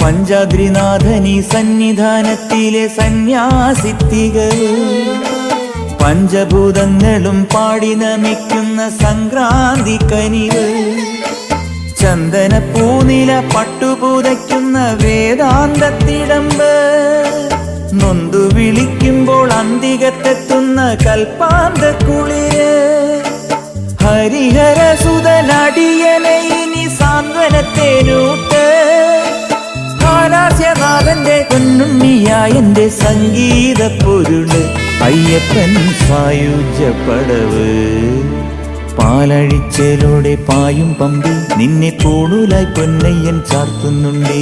പഞ്ചാദ്രിനാഥനി സന്നിധാനത്തിലെ സന്യാസിത്തികൾ പഞ്ചഭൂതങ്ങളും പാടി നമിക്കുന്ന സംക്രാന്തി കനികൾ ചന്ദന പൂനില പട്ടുപൂതയ്ക്കുന്ന വേദാന്തത്തിടമ്പ് നൊന്തു വിളിക്കുമ്പോൾ അന്തികത്തെത്തുന്ന കൽപ്പാന്ത സാന്ത്വനത്തേനൂട്ട് ഹാലാസ്യനാഥന്റെ പൊന്നുണ്ണിയായന്റെ സംഗീത പൊരുൾ. അയ്യപ്പൻ സായുജപ്പടവ് പാലഴിച്ചലോടെ പായും പമ്പി നിന്നെ പൂണൂലായി പൊന്നയ്യൻ ചാർത്തുന്നുണ്ടേ.